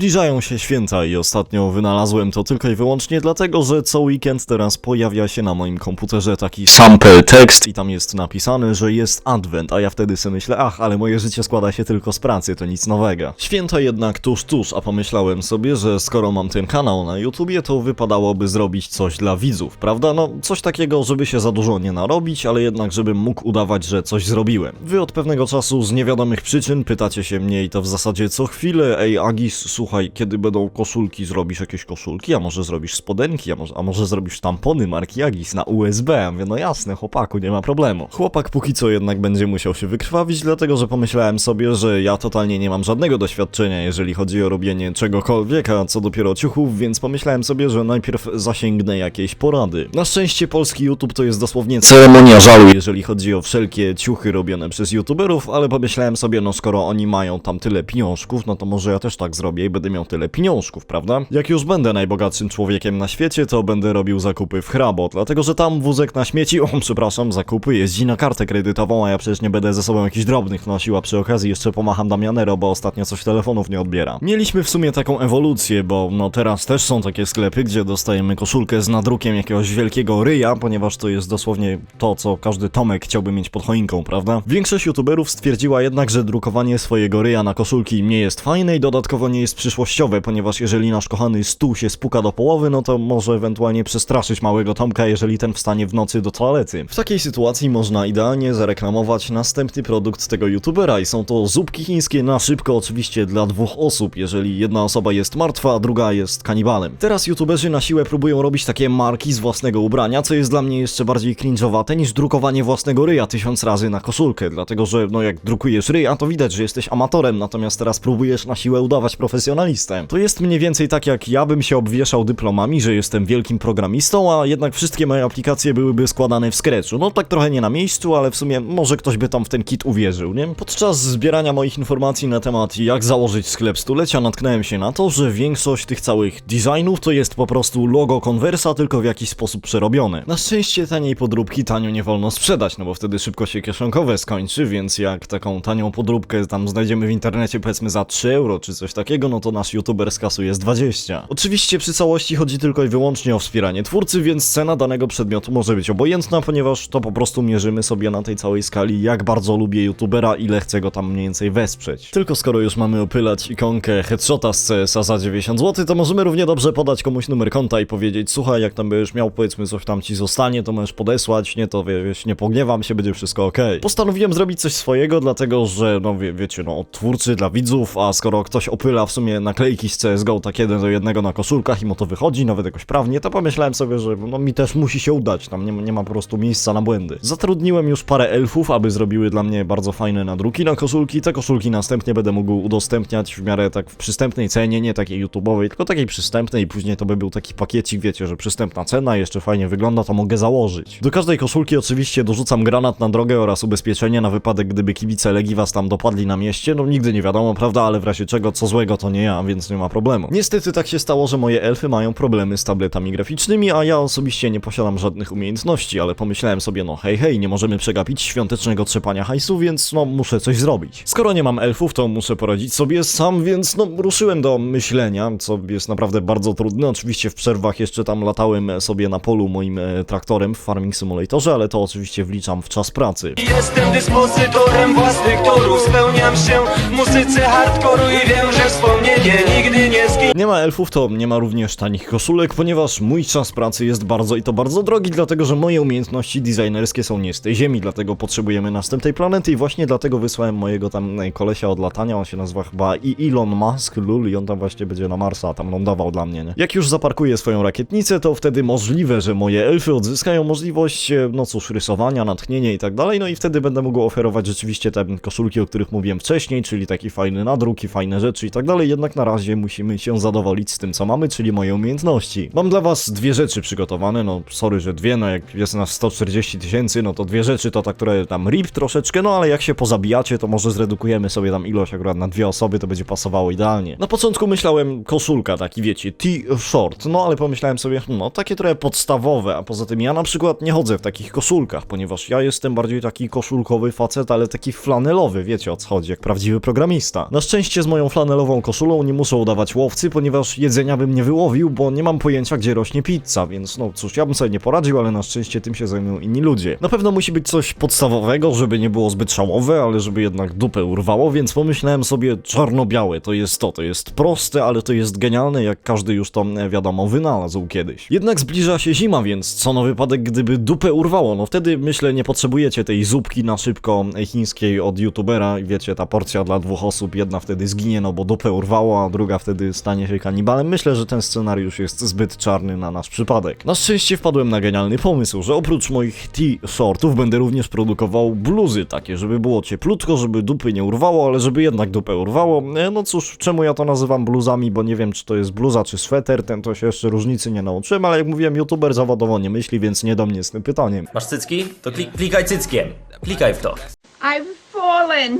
Zbliżają się święta i ostatnio wynalazłem to tylko i wyłącznie dlatego, że co weekend teraz pojawia się na moim komputerze taki sample tekst i tam jest napisane, że jest advent, a ja wtedy sobie myślę, ach, ale moje życie składa się tylko z pracy, to nic nowego. Święta jednak tuż, tuż, a pomyślałem sobie, że skoro mam ten kanał na YouTubie, to wypadałoby zrobić coś dla widzów, prawda? No, coś takiego, żeby się za dużo nie narobić, ale jednak, żebym mógł udawać, że coś zrobiłem. Wy od pewnego czasu z niewiadomych przyczyn pytacie się mnie i to w zasadzie co chwilę, ej Agis, słuchaj, kiedy będą koszulki, zrobisz jakieś koszulki, a może zrobisz spodenki, a może, a może zrobisz tampony marki Agis na USB? Ja mówię, no jasne, chłopaku, nie ma problemu. Chłopak póki co jednak będzie musiał się wykrwawić, dlatego że pomyślałem sobie, że ja totalnie nie mam żadnego doświadczenia, jeżeli chodzi o robienie czegokolwiek, a co dopiero ciuchów, więc pomyślałem sobie, że najpierw zasięgnę jakiejś porady. Na szczęście polski YouTube to jest dosłownie ceremonia żalu, jeżeli chodzi o wszelkie ciuchy robione przez youtuberów, ale pomyślałem sobie, no skoro oni mają tam tyle pieniążków, no to może ja też tak zrobię i będę miał tyle pieniążków, prawda? Jak już będę najbogatszym człowiekiem na świecie, to będę robił zakupy w Hrabo, dlatego że tam wózek na śmieci, o przepraszam, zakupy jeździ na kartę kredytową, a ja przecież nie będę ze sobą jakichś drobnych nosił, a przy okazji jeszcze pomacham Damianero, bo ostatnio coś telefonów nie odbiera. Mieliśmy w sumie taką ewolucję, bo no teraz też są takie sklepy, gdzie dostajemy koszulkę z nadrukiem jakiegoś wielkiego ryja, ponieważ to jest dosłownie to, co każdy Tomek chciałby mieć pod choinką, prawda? Większość youtuberów stwierdziła jednak, że drukowanie swojego ryja na koszulki nie jest fajne i dodatkowo nie jest przyszłościowe, ponieważ jeżeli nasz kochany stół się spuka do połowy, no to może ewentualnie przestraszyć małego Tomka, jeżeli ten wstanie w nocy do toalety. W takiej sytuacji można idealnie zareklamować następny produkt tego youtubera i są to zupki chińskie na szybko oczywiście dla dwóch osób, jeżeli jedna osoba jest martwa, a druga jest kanibalem. Teraz youtuberzy na siłę próbują robić takie marki z własnego ubrania, co jest dla mnie jeszcze bardziej cringe'owate niż drukowanie własnego ryja tysiąc razy na koszulkę, dlatego że no jak drukujesz ryja, to widać, że jesteś amatorem, natomiast teraz próbujesz na siłę udawać profesjonalistę. To jest mniej więcej tak jak ja bym się obwieszał dyplomami, że jestem wielkim programistą, a jednak wszystkie moje aplikacje byłyby składane w Scratchu. No tak trochę nie na miejscu, ale w sumie może ktoś by tam w ten kit uwierzył, nie? Podczas zbierania moich informacji na temat jak założyć sklep stulecia natknąłem się na to, że większość tych całych designów to jest po prostu logo Conversa, tylko w jakiś sposób przerobione. Na szczęście taniej podróbki tanio nie wolno sprzedać, no bo wtedy szybko się kieszonkowe skończy, więc jak taką tanią podróbkę tam znajdziemy w internecie powiedzmy za 3 euro czy coś takiego, no to nasz youtuber skasuje z 20. Oczywiście przy całości chodzi tylko i wyłącznie o wspieranie twórcy, więc cena danego przedmiotu może być obojętna, ponieważ to po prostu mierzymy sobie na tej całej skali, jak bardzo lubię youtubera, ile chcę go tam mniej więcej wesprzeć. Tylko skoro już mamy opylać ikonkę headshota z CSA za 90 zł, to możemy równie dobrze podać komuś numer konta i powiedzieć, słuchaj, jak tam będziesz miał powiedzmy coś tam ci zostanie, to możesz podesłać, nie to wiesz, nie pogniewam się, będzie wszystko ok. Postanowiłem zrobić coś swojego, dlatego że, no wie, wiecie, no od twórcy dla widzów, a skoro ktoś opyla w sumie naklejki z CSGO tak jeden do jednego na koszulkach i mu to wychodzi, nawet jakoś prawnie, to pomyślałem sobie, że no mi też musi się udać, tam nie, nie ma po prostu miejsca na błędy. Zatrudniłem już parę elfów, aby zrobiły dla mnie bardzo fajne nadruki na koszulki, te koszulki następnie będę mógł udostępniać w miarę tak w przystępnej cenie, nie takiej YouTube'owej, tylko takiej przystępnej i później to by był taki pakiecik, wiecie, że przystępna cena, jeszcze fajnie wygląda, to mogę założyć. Do każdej koszulki oczywiście dorzucam granat na drogę oraz ubezpieczenie na wypadek, gdyby kibice Legii was tam dopadli na mieście, no nigdy nie wiadomo, prawda, ale w razie czego, co złego to nie ja, więc nie ma problemu. Niestety tak się stało, że moje elfy mają problemy z tabletami graficznymi, a ja osobiście nie posiadam żadnych umiejętności, ale pomyślałem sobie, no hej, hej, nie możemy przegapić świątecznego trzepania hajsu, więc no muszę coś zrobić. Skoro nie mam elfów, to muszę poradzić sobie sam, więc no ruszyłem do myślenia, co jest naprawdę bardzo trudne. Oczywiście w przerwach jeszcze tam latałem sobie na polu moim e, traktorem w Farming Simulatorze, ale to oczywiście wliczam w czas pracy. Jestem dyspozytorem własnych torów Spełniam się w muzyce hardkoru I wiem, że wspomnienie nigdy nie zginie Nie ma elfów, to nie ma również tanich koszulek, ponieważ mój czas pracy jest bardzo i to bardzo drogi, dlatego że moje umiejętności designerskie są nie z tej ziemi, dlatego potrzebujemy następnej planety i właśnie dlatego wysłałem mojego tam e, kolesia od latania, on się nazywa chyba i Elon Musk, lul, i on tam właśnie będzie na Marsa tam lądował dla mnie, nie? Jak już zaparkuję swoją rakietnicę, to wtedy możliwe, że moje elfy odzyskają możliwość, e, no cóż, rysowania, natchnienia i tak dalej, no i wtedy będę mógł oferować rzeczywiście te koszulki, o których mówiłem wcześniej, czyli taki fajny nadruk i fajne rzeczy i tak dalej, jednak na razie musimy się zadowolić z tym, co mamy, czyli moje umiejętności. Mam dla was dwie rzeczy przygotowane, no sorry, że dwie, no jak jest nas 140 tysięcy, no to dwie rzeczy to ta, które tam rip troszeczkę, no ale jak się pozabijacie, to może zredukujemy sobie tam ilość akurat na dwie osoby, to będzie pasowało idealnie. Na początku myślałem koszulka, taki wiecie, T-short, no ale pomyślałem sobie, hmm, no takie trochę podstawowe, a poza tym ja na przykład nie chodzę w takich koszulkach, ponieważ ja jestem bardziej taki koszulkowy facet, ale taki flanelowy, wiecie o co chodzi, jak prawdziwy programista. Na szczęście z moją flanelową koszulką kulą, nie muszę udawać łowcy, ponieważ jedzenia bym nie wyłowił, bo nie mam pojęcia, gdzie rośnie pizza, więc no cóż, ja bym sobie nie poradził, ale na szczęście tym się zajmują inni ludzie. Na pewno musi być coś podstawowego, żeby nie było zbyt szałowe, ale żeby jednak dupę urwało, więc pomyślałem sobie czarno-białe, to jest to, to jest proste, ale to jest genialne, jak każdy już to wiadomo wynalazł kiedyś. Jednak zbliża się zima, więc co na wypadek, gdyby dupę urwało, no wtedy myślę nie potrzebujecie tej zupki na szybko chińskiej od youtubera wiecie, ta porcja dla dwóch osób, jedna wtedy zginie, no bo dupę urwało, a druga wtedy stanie się kanibalem. Myślę, że ten scenariusz jest zbyt czarny na nasz przypadek. Na szczęście wpadłem na genialny pomysł, że oprócz moich t-shortów będę również produkował bluzy takie, żeby było cieplutko, żeby dupy nie urwało, ale żeby jednak dupę urwało. E, No cóż, czemu ja to nazywam bluzami, bo nie wiem czy to jest bluza czy sweter, ten to się jeszcze różnicy nie nauczyłem, ale jak mówiłem, youtuber zawodowo nie myśli, więc nie do mnie z tym pytaniem. Masz cycki? To klik, klikaj cyckiem. Klikaj w to. I've fallen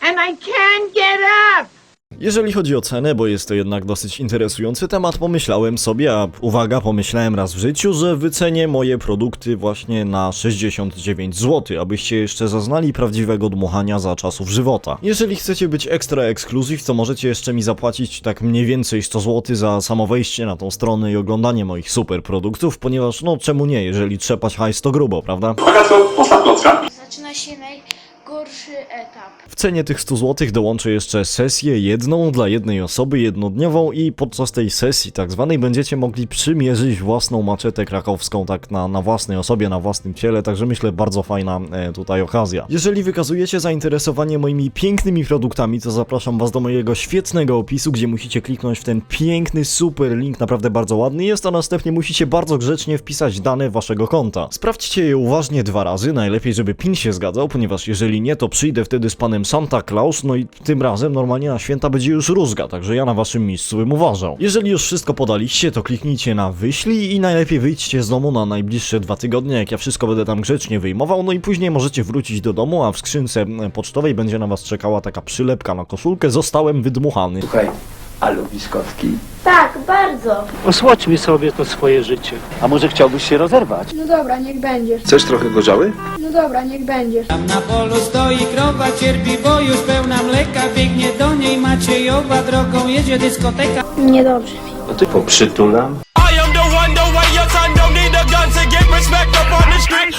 and I can't get up. Jeżeli chodzi o cenę, bo jest to jednak dosyć interesujący temat, pomyślałem sobie, a uwaga, pomyślałem raz w życiu, że wycenię moje produkty właśnie na 69 zł, abyście jeszcze zaznali prawdziwego dmuchania za czasów żywota. Jeżeli chcecie być ekstra ekskluzyw, to możecie jeszcze mi zapłacić tak mniej więcej 100 zł za samo wejście na tą stronę i oglądanie moich super produktów, ponieważ no czemu nie, jeżeli trzepać hajs to grubo, prawda? Zaczyna się najgorszy etap. W cenie tych 100 zł dołączę jeszcze sesję jedną dla jednej osoby, jednodniową i podczas tej sesji tak zwanej będziecie mogli przymierzyć własną maczetę krakowską tak na, na własnej osobie, na własnym ciele, także myślę bardzo fajna e, tutaj okazja. Jeżeli wykazujecie zainteresowanie moimi pięknymi produktami, to zapraszam was do mojego świetnego opisu, gdzie musicie kliknąć w ten piękny, super link, naprawdę bardzo ładny jest, a następnie musicie bardzo grzecznie wpisać dane waszego konta. Sprawdźcie je uważnie dwa razy, najlepiej żeby PIN się zgadzał, ponieważ jeżeli nie, to przyjdę wtedy z panem Santa Claus, no i tym razem normalnie na święta będzie już rózga, także ja na waszym miejscu bym uważał. Jeżeli już wszystko podaliście, to kliknijcie na wyślij i najlepiej wyjdźcie z domu na najbliższe dwa tygodnie, jak ja wszystko będę tam grzecznie wyjmował, no i później możecie wrócić do domu, a w skrzynce e, pocztowej będzie na was czekała taka przylepka na koszulkę, zostałem wydmuchany. Słuchaj, a lubisz kotki? Tak, bardzo. Osłodźmy sobie to swoje życie. A może chciałbyś się rozerwać? No dobra, niech będziesz. Chcesz trochę gorzały? No dobra, niech będziesz. Tam na polu stoi krowa, cierpi, bo już pełna mleka Biegnie do niej Maciejowa, drogą jedzie dyskoteka Niedobrze mi. No ty poprzytulam. I am the one, the way your son don't need a gun to get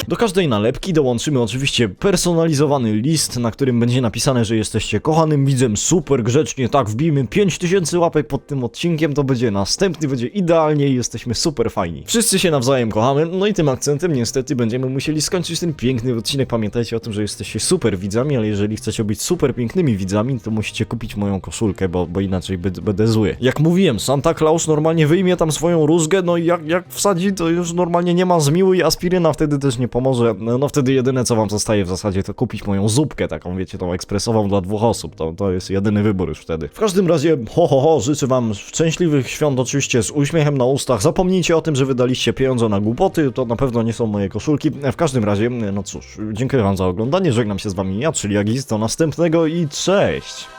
Do każdej nalepki dołączymy oczywiście personalizowany list, na którym będzie napisane, że jesteście kochanym widzem, super grzecznie, tak wbijmy 5000 łapek pod tym odcinkiem, to będzie następny, będzie idealnie i jesteśmy super fajni. Wszyscy się nawzajem kochamy, no i tym akcentem niestety będziemy musieli skończyć ten piękny odcinek. Pamiętajcie o tym, że jesteście super widzami, ale jeżeli chcecie być super pięknymi widzami, to musicie kupić moją koszulkę, bo, bo inaczej będę zły. Jak mówiłem, Santa Claus normalnie wyjmie tam swoją rózgę, no i jak, jak wsadzi, to już normalnie nie ma zmiły i aspiryna wtedy też nie pomoże. No, wtedy jedyne co wam zostaje w zasadzie to kupić moją zupkę, taką wiecie, tą ekspresową dla dwóch osób. To, to jest jedyny wybór już wtedy. W każdym razie, ho ho ho, życzę wam szczęśliwych świąt oczywiście z uśmiechem na ustach. Zapomnijcie o tym, że wydaliście pieniądze na głupoty, to na pewno nie są moje koszulki. W każdym razie, no cóż, dziękuję wam za oglądanie, żegnam się z wami ja, czyli Agis, do następnego i cześć!